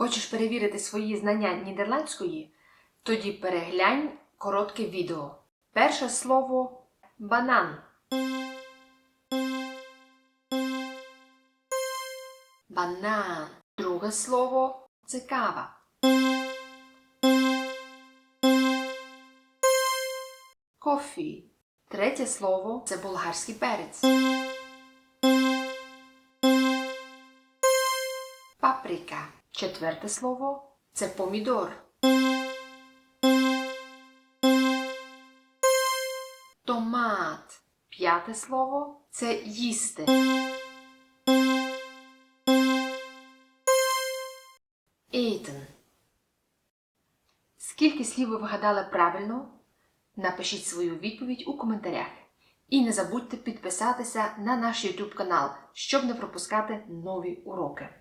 Хочеш перевірити свої знання нідерландської? Тоді переглянь коротке відео. Перше слово банан. Банан. Друге слово це кава. Кофі. Третє слово це болгарський перець. Паприка. Четверте слово це помідор. Томат. П'яте слово це їсти. Eten. Скільки слів ви вгадали правильно? Напишіть свою відповідь у коментарях. І не забудьте підписатися на наш YouTube канал, щоб не пропускати нові уроки.